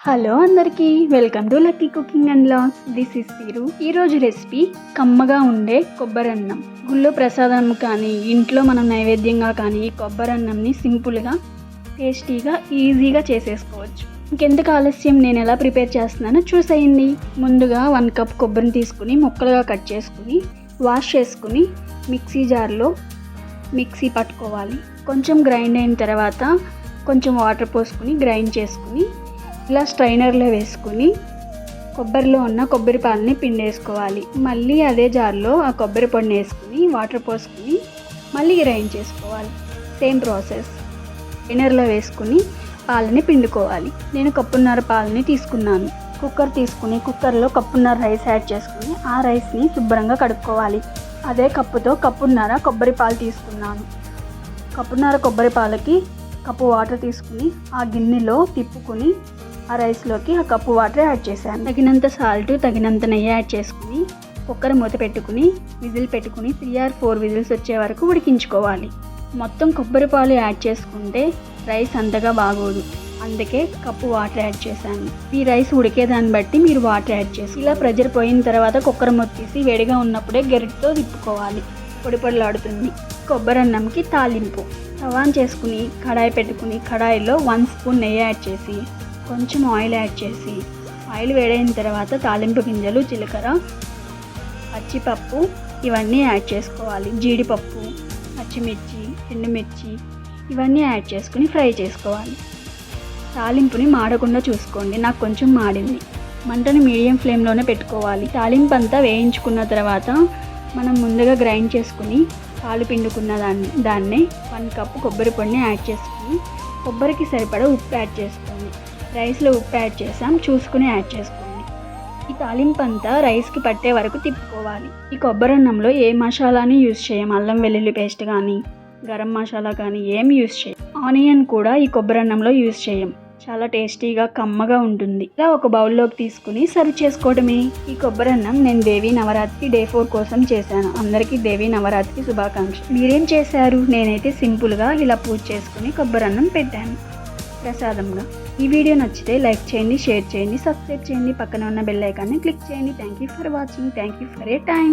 Hello అందరికీ welcome to lucky cooking and logs this is తీరు. ఈరోజు రెసిపీ కమ్మగా ఉండే కొబ్బరన్నం గుళ్ళో ప్రసాదం కానీ ఇంట్లో మనం నైవేద్యంగా కానీ ఈ కొబ్బరన్నంని సింపుల్గా టేస్టీగా ఈజీగా చేసేసుకోవచ్చు. ఇంకెందుకు ఆలస్యం? నేను ఎలా ప్రిపేర్ చేస్తున్నానో చూసేయండి. ముందుగా వన్ కప్ కొబ్బరిని తీసుకుని ముక్కలుగా కట్ చేసుకుని వాష్ చేసుకుని మిక్సీ జార్లో మిక్సీ పట్టుకోవాలి. కొంచెం గ్రైండ్ అయిన తర్వాత కొంచెం వాటర్ పోసుకుని గ్రైండ్ చేసుకుని ఇలా స్ట్రైనర్లో వేసుకుని కొబ్బరిలో ఉన్న కొబ్బరి పాలని పిండేసుకోవాలి. మళ్ళీ అదే జార్లో ఆ కొబ్బరి పొడిని వేసుకుని వాటర్ పోసుకుని మళ్ళీ గ్రైండ్ చేసుకోవాలి. Same process. స్ట్రైనర్లో వేసుకుని పాలని పిండుకోవాలి. నేను కప్పున్నర పాలని తీసుకున్నాను. కుక్కర్ తీసుకుని కుక్కర్లో కప్పున్నర రైస్ యాడ్ చేసుకుని ఆ రైస్ని శుభ్రంగా కడుక్కోవాలి. అదే కప్పుతో కప్పున్నర కొబ్బరి పాలు తీసుకున్నాను. కప్పున్నర కొబ్బరి పాలకి కప్పు వాటర్ తీసుకుని ఆ గిన్నెలో తిప్పుకుని ఆ రైస్లోకి ఆ కప్పు వాటర్ యాడ్ చేశాను. తగినంత సాల్ట్ తగినంత నెయ్యి యాడ్ చేసుకుని కుక్కర్ మూత పెట్టుకుని విజిల్ పెట్టుకుని త్రీ ఆర్ ఫోర్ విజిల్స్ వచ్చే వరకు ఉడికించుకోవాలి. మొత్తం కొబ్బరి పాలు యాడ్ చేసుకుంటే రైస్ అంతగా బాగోదు. అందుకే కప్పు వాటర్ యాడ్ చేశాను. ఈ రైస్ ఉడికేదాన్ని బట్టి మీరు వాటర్ యాడ్ చేసి ఇలా ప్రెజర్ పోయిన తర్వాత కుక్కర్ మూత తీసి వేడిగా ఉన్నప్పుడే గెరిటితో తిప్పుకోవాలి. పొడి పొడిలాడుతుంది. కొబ్బరి అన్నంకి తాలింపు. తవాన్ చేసుకుని కడాయి పెట్టుకుని కడాయిలో వన్ స్పూన్ నెయ్యి యాడ్ చేసి కొంచెం ఆయిల్ యాడ్ చేసి ఆయిల్ వేడైన తర్వాత తాలింపు గింజలు జీలకర్ర పచ్చిపప్పు ఇవన్నీ యాడ్ చేసుకోవాలి. జీడిపప్పు పచ్చిమిర్చి ఎండుమిర్చి ఇవన్నీ యాడ్ చేసుకుని ఫ్రై చేసుకోవాలి. తాలింపుని మాడకుండా చూసుకోండి. నాకు కొంచెం మాడింది. మంటను మీడియం ఫ్లేమ్లోనే పెట్టుకోవాలి. తాలింపు అంతా వేయించుకున్న తర్వాత మనం ముందుగా గ్రైండ్ చేసుకుని పాలు పిండుకున్న దాన్ని దాన్నే వన్ కప్పు కొబ్బరి పొడిని యాడ్ చేసుకుని కొబ్బరికి సరిపడా ఉప్పు యాడ్ చేసుకోండి. రైస్లో ఉప్పు యాడ్ చేసాం. చూసుకుని యాడ్ చేసుకోండి. ఈ తాలింపు అంతా రైస్కి పట్టే వరకు తిప్పుకోవాలి. ఈ కొబ్బరి అన్నంలో ఏ మసాలాని యూజ్ చేయం? అల్లం వెల్లుల్లి పేస్ట్ కానీ గరం మసాలా కానీ ఏం యూజ్ చేయం? ఆనియన్ కూడా ఈ కొబ్బరి అన్నంలో యూజ్ చేయం. చాలా టేస్టీగా కమ్మగా ఉంటుంది. ఇలా ఒక బౌల్లోకి తీసుకుని సర్వ్ చేసుకోవడమే. ఈ కొబ్బరి అన్నం నేను దేవి నవరాత్రి డే ఫోర్ కోసం చేశాను. అందరికీ దేవి నవరాత్రి శుభాకాంక్షలు. మీరేం చేశారు? నేనైతే సింపుల్గా ఇలా పూజ చేసుకుని కొబ్బరి అన్నం పెట్టాను. ప్రసాదంగా. ఈ వీడియో నచ్చితే లైక్ చేయండి షేర్ చేయండి సబ్స్క్రైబ్ చేయండి పక్కన ఉన్న బెల్ ఐకాన్ని క్లిక్ చేయండి. Thank you for watching thank you for a time